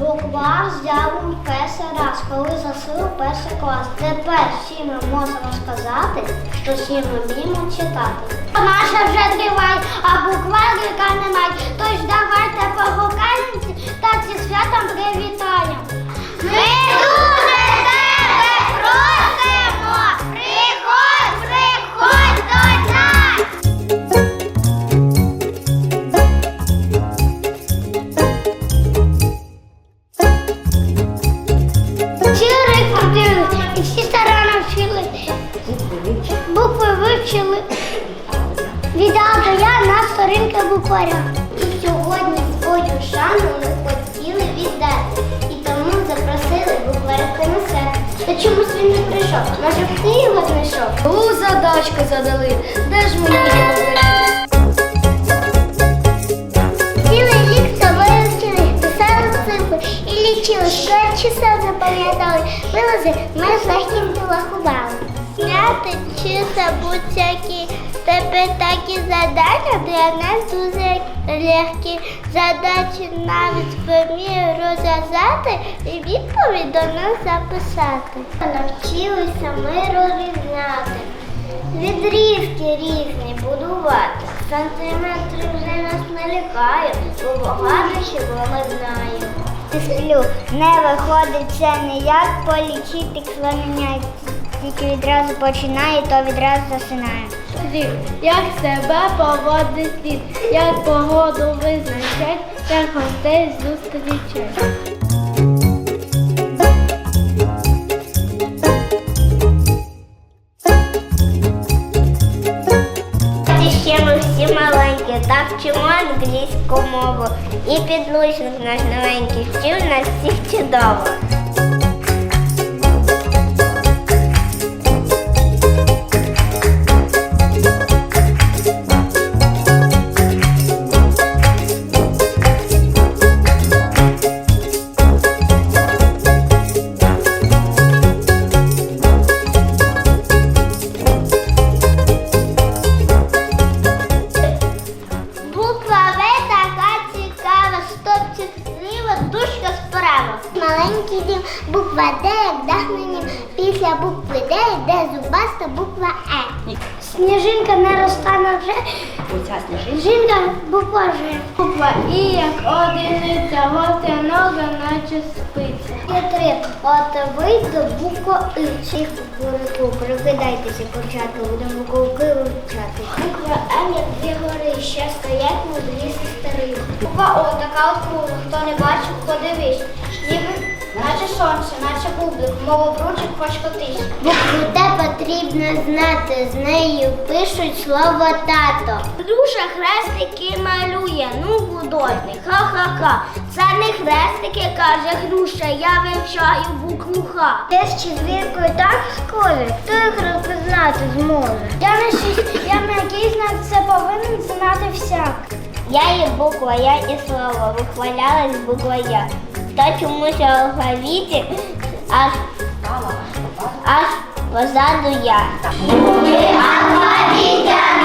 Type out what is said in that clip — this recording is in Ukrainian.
Буквар взяв перший раз, коли засилив перший клас. Тепер всі ми можемо сказати, що всі ми вміємо читати. Наша вже триває, а букварика немає. Вивчили. Віддав я на сторінки букваря. І сьогодні свою шану ми хотіли віддати. І тому запросили букварика на себе. Та чомусь він не прийшов. Може, ти його знайшов? У задачку задали. Де ж мені? Цілий рік з тобою вчили, писали цифри і лічили, що часа запам'ятали. Вилази ми західно рахували. Святи чиса будь-які, тебе такі задання для нас дуже легкі. Задачі навіть вмію розв'язати і відповідь до нас записати. Навчилися ми розрізняти. Відрізки різні будувати. Сантиметри вже нас не лякають, бо багато чого ми знаємо. Сплю, не виходить це ніяк, полічити клонення тільки відразу починає, то відразу засинає. Як себе поводить слід, як погоду визначать, як гостей зустрічать. Ще ми всі маленькі, так вчимо англійську мову. І підлучник наш новенький вчив нас всіх чудово. Буква Д, як дах Після букви Д йде зубаста буква Е. Сніжинка не розтане вже. Оця сніжинка. Буква Ж. Буква І як одиниця, гостя нога, наче спиця. Є три. От вийде буква И. Всіх кукурику. Прокидайтеся, курчатка, будемо кулки вивчати. Буква М, як дві гори, ще стоять мудрі сестри. Буква О, така округла. Хто не бачив, подивись. Ніби наче сонце, наче бублик, мову вручик хоч котись. Букву Т потрібно знати, з нею пишуть слово тато. Груша хрестики малює, ну художник, ха-ха-ха. Це не хрестики, каже груша, я вивчаю букву Х. Ти з четвіркою так схоже, хто їх розпізнати зможе? Я на шість, я на який знак це повинен знати всяк. Я є буква, я і слово, вихвалялась буква я. Та чомусь алфавіті аж, аж позаду я. Алфавіт для нас вивчити